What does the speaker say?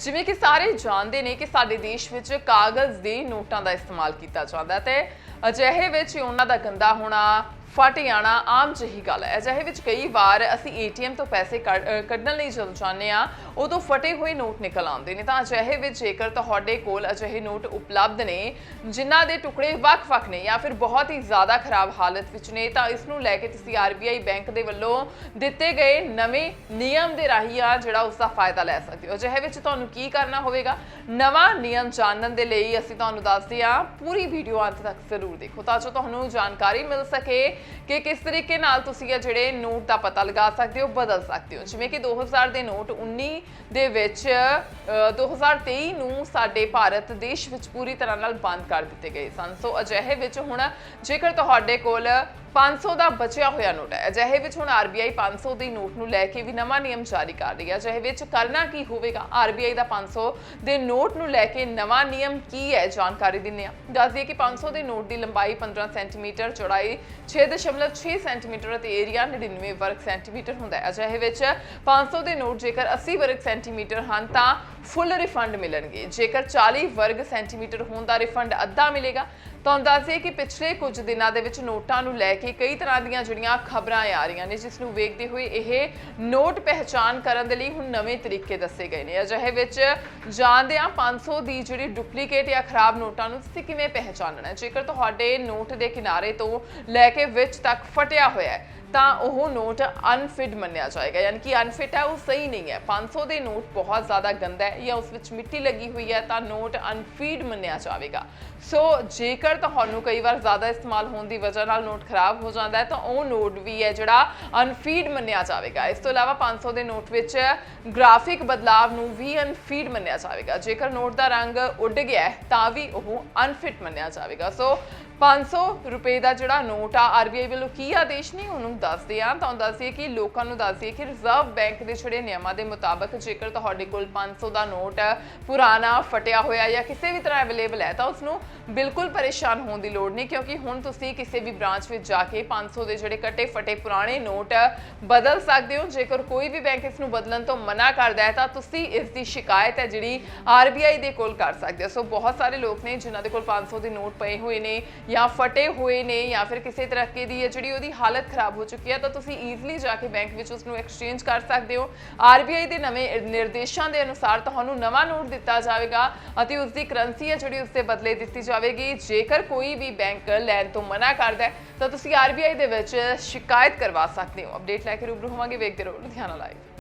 ਜਿਵੇਂ ਕਿ ਸਾਰੇ ਜਾਣਦੇ ਨੇ ਕਿ ਸਾਡੇ ਦੇਸ਼ ਵਿੱਚ ਕਾਗਜ਼ ਦੇ ਨੋਟਾਂ ਦਾ ਇਸਤੇਮਾਲ ਕੀਤਾ ਜਾਂਦਾ ਹੈ ਤੇ ਅਜਿਹੇ ਵਿੱਚ ਉਹਨਾਂ ਦਾ ਗੰਦਾ ਹੋਣਾ ਫਟ ਜਾਣਾ ਆਮ ਜਿਹੀ ਗੱਲ ਹੈ। ਅਜਿਹੇ ਵਿੱਚ ਕਈ ਵਾਰ ਅਸੀਂ ਏਟੀਐਮ ਤੋਂ ਪੈਸੇ ਕੱਢ- ਕੱਢਣ ਲਈ ਜਦੋਂ ਜਾਂਦੇ ਆ ਉਦੋਂ ਫਟੇ ਹੋਏ ਨੋਟ ਨਿਕਲ ਆਉਂਦੇ ਨੇ। ਤਾਂ ਅਜਿਹੇ ਵਿੱਚ ਜੇਕਰ ਤੁਹਾਡੇ ਕੋਲ ਅਜਿਹੇ ਨੋਟ ਉਪਲਬਧ ਨੇ, ਜਿਨ੍ਹਾਂ ਦੇ ਟੁਕੜੇ ਵੱਖ-ਵੱਖ ਨੇ ਜਾਂ ਫਿਰ ਬਹੁਤ ਹੀ ਜ਼ਿਆਦਾ ਖਰਾਬ ਹਾਲਤ ਵਿੱਚ ਨੇ, ਤਾਂ ਇਸ ਨੂੰ ਲੈ ਕੇ ਤੁਸੀਂ ਆਰਬੀਆਈ ਬੈਂਕ ਦੇ ਵੱਲੋਂ ਦਿੱਤੇ ਗਏ ਨਵੇਂ ਨਿਯਮ ਦੇ ਰਾਹੀਂ ਆ ਜਿਹੜਾ ਉਸ ਦਾ ਫਾਇਦਾ ਲੈ ਸਕਦੇ ਹੋ। ਅਜਿਹੇ ਵਿੱਚ ਤੁਹਾਨੂੰ ਕੀ ਕਰਨਾ ਹੋਵੇਗਾ? ਨਵਾਂ ਨਿਯਮ ਜਾਣਨ ਦੇ ਲਈ ਅਸੀਂ ਤੁਹਾਨੂੰ ਦੱਸਦੇ ਹਾਂ। ਪੂਰੀ ਵੀਡੀਓ ਅੰਤ ਤੱਕ ਜ਼ਰੂਰ ਦੇਖੋ। ਤਾਂ ਜੋ ਤੁਹਾਨੂੰ ਜਾਣਕਾਰੀ ਮਿਲ ਸਕੇ ਕਿ ਕਿਸ ਤਰੀਕੇ ਨਾਲ ਤੁਸੀਂ ਇਹ ਜਿਹੜੇ ਨੋਟ ਦਾ ਪਤਾ ਲਗਾ ਸਕਦੇ ਹੋ, ਬਦਲ ਸਕਦੇ ਹੋ? ਜਿਵੇਂ ਕਿ 2000 ਦੇ ਨੋਟ 19 ਦੇ ਵਿੱਚ 2023 ਨੂੰ ਸਾਡੇ ਭਾਰਤ ਦੇਸ਼ ਵਿੱਚ ਪੂਰੀ ਤਰ੍ਹਾਂ ਨਾਲ ਬੰਦ ਕਰ ਦਿੱਤੇ ਗਏ ਸਨ। ਸੋ ਅਜਿਹੇ ਵਿੱਚ ਹੁਣ ਜੇਕਰ ਤੁਹਾਡੇ ਕੋਲ 500 ਦਾ ਬਚਿਆ ਹੋਇਆ ਨੋਟ ਹੈ, ਅਜਿਹੇ ਵਿੱਚ ਹੁਣ ਆਰਬੀਆਈ 500 ਦੀ ਨੋਟ ਨੂੰ ਲੈ ਕੇ ਵੀ ਨਵਾਂ ਨਿਯਮ ਜਾਰੀ ਕਰ ਰਹੀ ਹੈ। ਅਜਿਹੇ ਵਿੱਚ ਕਰਨਾ ਕੀ ਹੋਵੇਗਾ? ਆਰਬੀਆਈ ਦਾ 500 ਦੇ ਨੋਟ ਨੂੰ ਲੈ ਕੇ ਨਵਾਂ ਨਿਯਮ ਕੀ ਹੈ? ਜਾਣਕਾਰੀ ਦਿੰਦੇ ਹਾਂ। ਦੱਸਦੀ ਦਈਏ ਕਿ 500 ਦੇ ਨੋਟ ਦੀ ਲੰਬਾਈ 15 ਸੈਂਟੀਮੀਟਰ, ਚੌੜਾਈ 6.6 ਸੈਂਟੀਮੀਟਰ ਅਤੇ ਏਰੀਆ 99 ਵਰਗ ਸੈਂਟੀਮੀਟਰ ਹੁੰਦਾ ਹੈ। ਅਜਿਹੇ ਵਿੱਚ 500 ਦੇ ਨੋਟ ਜੇਕਰ 80 ਵਰਗ ਸੈਂਟੀਮੀਟਰ ਹਨ ਤਾਂ ਫੁੱਲ ਰਿਫੰਡ ਮਿਲਣਗੇ। ਜੇਕਰ 40 ਵਰਗ ਸੈਂਟੀਮੀਟਰ ਹੋਣ ਦਾ ਰਿਫੰਡ ਅੱਧਾ ਮਿਲੇਗਾ ਤੁਹਾਨੂੰ ਦੱਸ ਕਿ ਪਿਛਲੇ ਕੁਝ ਦਿਨਾਂ ਦੇ ਵਿੱਚ ਨੋਟਾਂ ਨੂੰ ਲੈ ਕੇ ਕਈ ਤਰ੍ਹਾਂ ਦੀਆਂ ਜਿਹੜੀਆਂ ਖਬਰਾਂ ਆ ਰਹੀਆਂ ਨੇ, ਜਿਸ ਨੂੰ ਵੇਖਦੇ ਹੋਏ ਇਹ ਨੋਟ ਪਹਿਚਾਨ ਕਰਨ ਦੇ ਲਈ ਹੁਣ ਨਵੇਂ ਤਰੀਕੇ ਦੱਸੇ ਗਏ ਨੇ। ਅਜਿਹੇ ਵਿੱਚ ਜਾਣਦੇ ਆ 500 ਦੀ ਜਿਹੜੀ ਡੁਪਲੀਕੇਟ ਜਾਂ ਖਰਾਬ ਨੋਟਾਂ ਨੂੰ ਤੁਸੀਂ ਕਿਵੇਂ ਪਹਿਚਾਨਣਾ ਹੈ? ਜੇਕਰ ਤੁਹਾਡੇ ਨੋਟ ਦੇ ਕਿਨਾਰੇ ਤੋਂ ਲੈ ਕੇ ਵਿੱਚ ਤੱਕ ਫਟਿਆ ਹੋਇਆ ਹੈ, ਤਾਂ ਉਹ ਨੋਟ ਅਨਫਿਟ ਮੰਨਿਆ ਜਾਏਗਾ। ਯਾਨੀ ਕਿ ਅਨਫਿਟ ਹੈ, ਉਹ ਸਹੀ ਨਹੀਂ ਹੈ। 500 ਦੇ ਨੋਟ ਬਹੁਤ ਜ਼ਿਆਦਾ ਗੰਦਾ ਹੈ ਜਾਂ ਉਸ ਵਿੱਚ ਮਿੱਟੀ ਲੱਗੀ ਹੋਈ ਹੈ ਤਾਂ ਨੋਟ ਅਨਫੀਡ ਮੰਨਿਆ ਜਾਵੇਗਾ। ਸੋ ਜੇਕਰ ਤੁਹਾਨੂੰ ਕਈ ਵਾਰ ਜ਼ਿਆਦਾ ਇਸਤੇਮਾਲ ਹੋਣ ਦੀ ਵਜ੍ਹਾ ਨਾਲ ਨੋਟ ਖਰਾਬ ਹੋ ਜਾਂਦਾ ਹੈ, ਤਾਂ ਉਹ ਨੋਟ ਵੀ ਹੈ ਜਿਹੜਾ ਅਨਫੀਡ ਮੰਨਿਆ ਜਾਵੇਗਾ। ਇਸ ਤੋਂ ਇਲਾਵਾ 500 ਦੇ ਨੋਟ ਵਿੱਚ ਗ੍ਰਾਫਿਕ ਬਦਲਾਵ ਨੂੰ ਵੀ ਅਨਫੀਡ ਮੰਨਿਆ ਜਾਵੇਗਾ। ਜੇਕਰ ਨੋਟ ਦਾ ਰੰਗ ਉੱਡ ਗਿਆ ਤਾਂ ਵੀ ਉਹ ਅਨਫਿਟ ਮੰਨਿਆ ਜਾਵੇਗਾ। ਸੋ 500 ਰੁਪਏ ਦਾ ਜਿਹੜਾ ਨੋਟ ਆ ਆਰਬੀਆਈ ਵੱਲੋਂ ਕੀ ਆਦੇਸ਼ ਨੇ, ਉਹਨੂੰ ਦੱਸਦੇ ਆ ਤਾਂ ਦੱਸਦੇ ਕਿ ਲੋਕਾਂ ਨੂੰ ਦੱਸਦੇ ਕਿ ਰਿਜ਼ਰਵ ਬੈਂਕ ਦੇ ਜਿਹੜੇ ਨਿਯਮਾਂ ਦੇ ਮੁਤਾਬਕ ਜੇਕਰ ਤੁਹਾਡੇ ਕੋਲ 500 ਦਾ ਨੋਟ ਪੁਰਾਣਾ ਫਟਿਆ ਹੋਇਆ ਜਾਂ ਕਿਸੇ ਵੀ ਤਰ੍ਹਾਂ ਅਵੇਲੇਬਲ ਹੈ, ਤਾਂ ਉਸ ਨੂੰ ਬਿਲਕੁਲ ਪਰੇਸ਼ਾਨ ਹੋਣ ਦੀ ਲੋੜ ਨਹੀਂ, ਕਿਉਂਕਿ ਹੁਣ ਤੁਸੀਂ ਕਿਸੇ ਵੀ ਬ੍ਰਾਂਚ ਵਿੱਚ ਜਾ ਕੇ 500 ਦੇ ਜਿਹੜੇ ਕੱਟੇ ਫਟੇ ਪੁਰਾਣੇ ਨੋਟ ਬਦਲ ਸਕਦੇ ਹੋ। ਜੇਕਰ ਕੋਈ ਵੀ ਬੈਂਕ ਇਸ ਨੂੰ ਬਦਲਣ ਤੋਂ ਮਨਾ ਕਰਦਾ ਹੈ, ਤਾਂ ਤੁਸੀਂ ਇਸ ਦੀ ਸ਼ਿਕਾਇਤ ਹੈ ਜਿਹੜੀ ਆਰਬੀਆਈ ਦੇ ਕੋਲ ਕਰ ਸਕਦੇ ਹੋ। ਸੋ ਬਹੁਤ ਸਾਰੇ ਲੋਕ ਨੇ ਜਿਨ੍ਹਾਂ ਦੇ ਕੋਲ 500 ਦੇ ਨੋਟ ਪਏ ਹੋਏ ਨੇ ਜਾਂ ਫਟੇ ਹੋਏ ਨੇ ਜਾਂ ਫਿਰ ਕਿਸੇ ਤਰੀਕੇ ਦੀ ਹੈ ਜਿਹੜੀ ਉਹਦੀ ਹਾਲਤ ਖਰਾਬ ਹੋ ਚੁੱਕੀ ਹੈ, ਤਾਂ ਤੁਸੀਂ ਈਜ਼ੀਲੀ ਜਾ ਕੇ ਬੈਂਕ ਵਿੱਚ ਉਸ ਨੂੰ ਐਕਸਚੇਂਜ ਕਰ ਸਕਦੇ ਹੋ। ਆਰਬੀਆਈ ਦੇ ਨਵੇਂ ਨਿਰਦੇਸ਼ਾਂ ਦੇ ਅਨੁਸਾਰ ਤੁਹਾਨੂੰ ਨਵਾਂ ਨੋਟ ਦਿੱਤਾ ਜਾਵੇਗਾ ਅਤੇ ਉਸ ਦੀ ਕਰੰਸੀ ਹੈ ਜਿਹੜੀ ਉਸ ਦੇ ਬਦਲੇ ਦਿੱਤੀ ਜਾਵੇਗੀ। ਜੇਕਰ ਕੋਈ ਵੀ ਬੈਂਕ ਲੈਣ ਤੋਂ ਮਨਾ ਕਰਦਾ ਹੈ, ਤਾਂ ਤੁਸੀਂ ਆਰਬੀਆਈ ਦੇ ਵਿੱਚ ਸ਼ਿਕਾਇਤ ਕਰਵਾ ਸਕਦੇ ਹੋ। ਅਪਡੇਟ ਲੈ ਕੇ ਰੂਬਰੂ ਹੋਵਾਂਗੇ, ਵੇਖਦੇ ਰਹੋ ਲੁਧਿਆਣਾ ਲਾਈਵ